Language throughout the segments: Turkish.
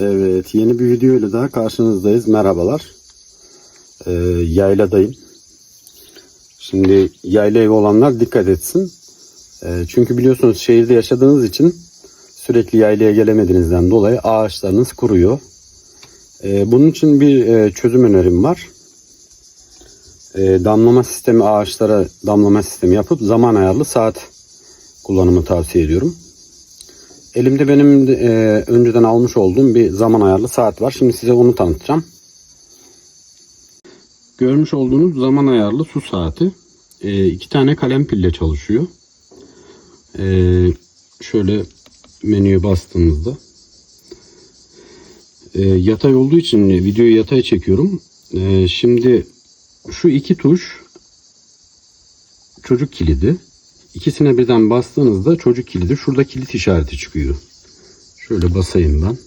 Evet, yeni bir video ile daha karşınızdayız. Merhabalar. Ee, yayladayım. Şimdi yayla evi olanlar dikkat etsin. Ee, çünkü biliyorsunuz şehirde yaşadığınız için sürekli yaylaya gelemediğinizden dolayı ağaçlarınız kuruyor. Ee, bunun için bir e, çözüm önerim var. Ee, damlama sistemi ağaçlara damlama sistemi yapıp zaman ayarlı saat kullanımı tavsiye ediyorum. Elimde benim e, önceden almış olduğum bir zaman ayarlı saat var. Şimdi size onu tanıtacağım. Görmüş olduğunuz zaman ayarlı su saati. E, iki tane kalem pille çalışıyor. E, şöyle menüye bastığımızda. E, yatay olduğu için videoyu yatay çekiyorum. E, şimdi şu iki tuş çocuk kilidi. İkisine birden bastığınızda çocuk kilidi şurada kilit işareti çıkıyor. Şöyle basayım ben.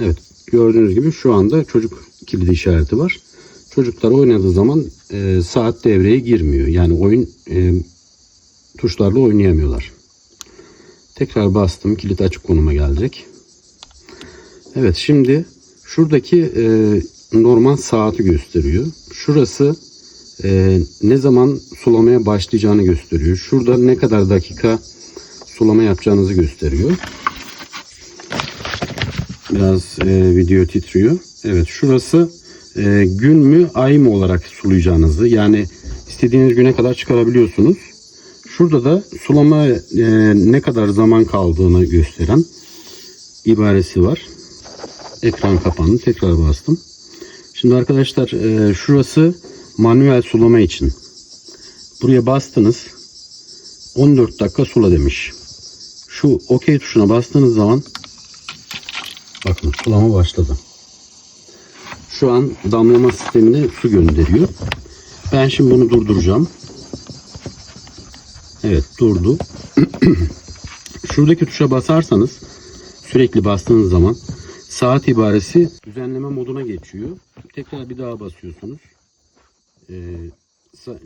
Evet gördüğünüz gibi şu anda çocuk kilidi işareti var. Çocuklar oynadığı zaman e, saat devreye girmiyor. Yani oyun e, tuşlarla oynayamıyorlar. Tekrar bastım kilit açık konuma gelecek. Evet şimdi şuradaki e, normal saati gösteriyor. Şurası e, ne zaman sulamaya başlayacağını gösteriyor. Şurada ne kadar dakika sulama yapacağınızı gösteriyor. Biraz e, video titriyor. Evet şurası e, gün mü ay mı olarak sulayacağınızı yani istediğiniz güne kadar çıkarabiliyorsunuz. Şurada da sulama e, ne kadar zaman kaldığını gösteren ibaresi var. Ekran kapandı. Tekrar bastım. Şimdi arkadaşlar e, şurası manuel sulama için. Buraya bastınız. 14 dakika sula demiş. Şu OK tuşuna bastığınız zaman bakın sulama başladı. Şu an damlama sistemine su gönderiyor. Ben şimdi bunu durduracağım. Evet durdu. Şuradaki tuşa basarsanız sürekli bastığınız zaman saat ibaresi düzenleme moduna geçiyor. Tekrar bir daha basıyorsunuz. Ee, sa-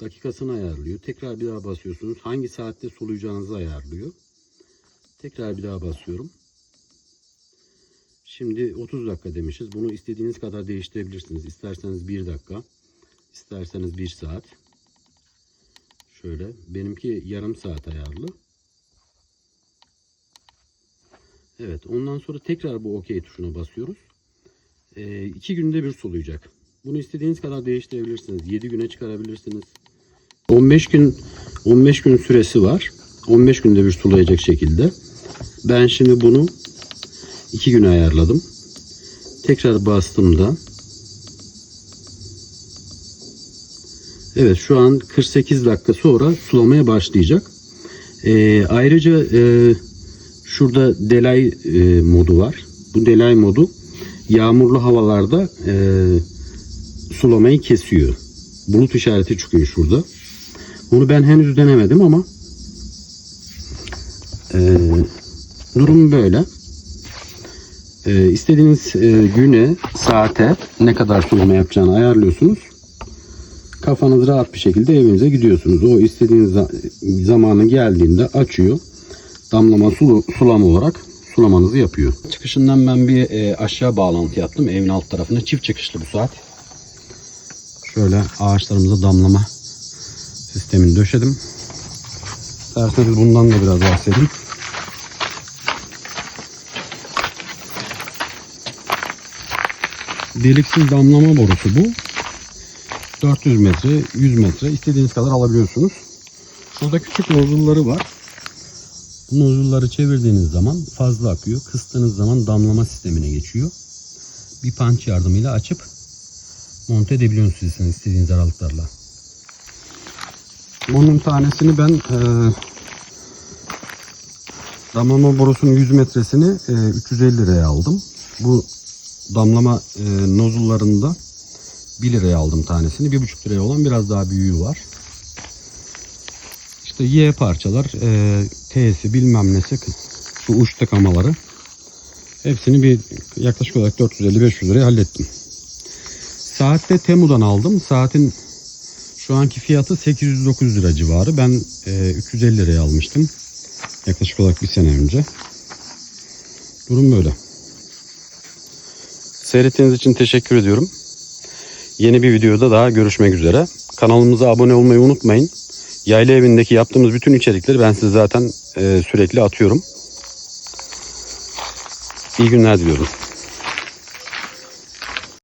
dakikasını ayarlıyor. Tekrar bir daha basıyorsunuz. Hangi saatte sulayacağınızı ayarlıyor. Tekrar bir daha basıyorum. Şimdi 30 dakika demişiz. Bunu istediğiniz kadar değiştirebilirsiniz. İsterseniz 1 dakika, isterseniz 1 saat. Şöyle benimki yarım saat ayarlı. Evet ondan sonra tekrar bu OK tuşuna basıyoruz. 2 günde bir sulayacak. Bunu istediğiniz kadar değiştirebilirsiniz. 7 güne çıkarabilirsiniz. 15 gün 15 gün süresi var. 15 günde bir sulayacak şekilde. Ben şimdi bunu 2 güne ayarladım. Tekrar bastığımda Evet şu an 48 dakika sonra sulamaya başlayacak. Ee, ayrıca e, şurada delay e, modu var. Bu delay modu yağmurlu havalarda e, sulamayı kesiyor. Bulut işareti çıkıyor şurada. Bunu ben henüz denemedim ama e, durum böyle. E, istediğiniz e, güne, saate ne kadar sulama yapacağını ayarlıyorsunuz. Kafanız rahat bir şekilde evinize gidiyorsunuz. O istediğiniz za- zamanı geldiğinde açıyor. Damlama sulu, sulama olarak sulamanızı yapıyor. Çıkışından ben bir e, aşağı bağlantı yaptım. Evin alt tarafına çift çıkışlı bu saat. Şöyle ağaçlarımıza damlama sistemini döşedim. İsterseniz bundan da biraz bahsedeyim. Deliksiz damlama borusu bu. 400 metre, 100 metre istediğiniz kadar alabiliyorsunuz. Burada küçük nozulları var. Bu nozulları çevirdiğiniz zaman fazla akıyor. Kıstığınız zaman damlama sistemine geçiyor. Bir punch yardımıyla açıp monte edebiliyorsunuz sizin istediğiniz aralıklarla. Bunun tanesini ben e, damlama borusunun 100 metresini e, 350 liraya aldım. Bu damlama e, nozullarında 1 liraya aldım tanesini. 1,5 liraya olan biraz daha büyüğü var. İşte Y parçalar, e, T'si bilmem nesi, şu uç takamaları. Hepsini bir yaklaşık olarak 450-500 liraya hallettim. Saatte Temu'dan aldım. Saatin şu anki fiyatı 809 lira civarı. Ben e, 350 liraya almıştım. Yaklaşık olarak bir sene önce. Durum böyle. Seyrettiğiniz için teşekkür ediyorum. Yeni bir videoda daha görüşmek üzere. Kanalımıza abone olmayı unutmayın. Yayla evindeki yaptığımız bütün içerikleri ben size zaten e, sürekli atıyorum. İyi günler diliyorum.